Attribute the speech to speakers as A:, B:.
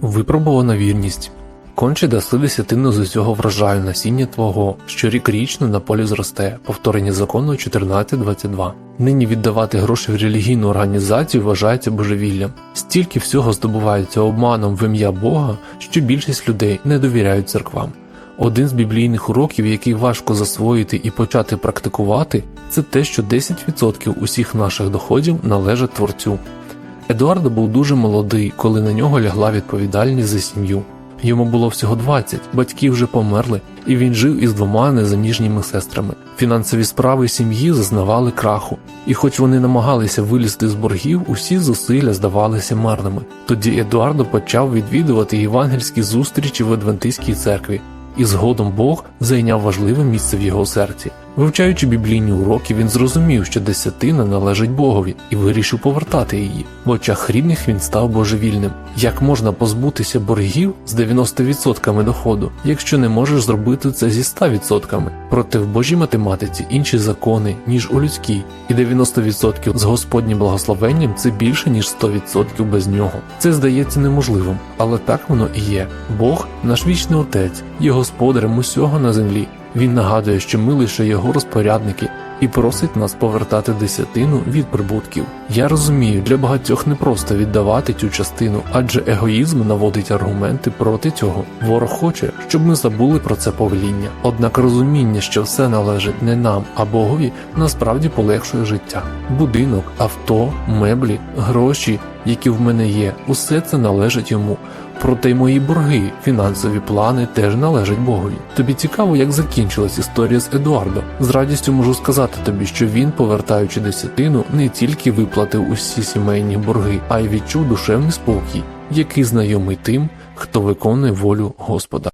A: Випробувана вірність. Конче даси десятину з усього врожаю насіння твого, що рік річно на полі зросте, повторення закону 14.22. Нині віддавати гроші в релігійну організацію вважається божевіллям. Стільки всього здобувається обманом в ім'я Бога, що більшість людей не довіряють церквам. Один з біблійних уроків, який важко засвоїти і почати практикувати, це те, що 10% усіх наших доходів належать творцю. Едуардо був дуже молодий, коли на нього лягла відповідальність за сім'ю. Йому було всього 20, батьки вже померли, і він жив із двома незаміжніми сестрами. Фінансові справи сім'ї зазнавали краху, і хоч вони намагалися вилізти з боргів, усі зусилля здавалися марними. Тоді Едуардо почав відвідувати євангельські зустрічі в Адвентистській церкві, і згодом Бог зайняв важливе місце в його серці. Вивчаючи біблійні уроки, він зрозумів, що десятина належить Богові, і вирішив повертати її. В очах рідних він став божевільним. Як можна позбутися боргів з 90% доходу, якщо не можеш зробити це зі 100%? Проте в Божій математиці інші закони, ніж у людській, і 90% з Господнім благословенням це більше, ніж 100% без нього. Це здається неможливим, але так воно і є. Бог наш вічний отець, є господарем усього на землі. Він нагадує, що ми лише його розпорядники і просить нас повертати десятину від прибутків. Я розумію, для багатьох непросто віддавати цю частину, адже егоїзм наводить аргументи проти цього. Ворог хоче, щоб ми забули про це повеління. Однак розуміння, що все належить не нам, а Богові, насправді полегшує життя. Будинок, авто, меблі, гроші, які в мене є, усе це належить йому. Проте й мої борги, фінансові плани теж належать Богові. Тобі цікаво, як закінчилась історія з Едуардо. З радістю можу сказати тобі, що він, повертаючи десятину, не тільки виплатив усі сімейні борги, а й відчув душевний спокій, який знайомий тим, хто виконує волю Господа.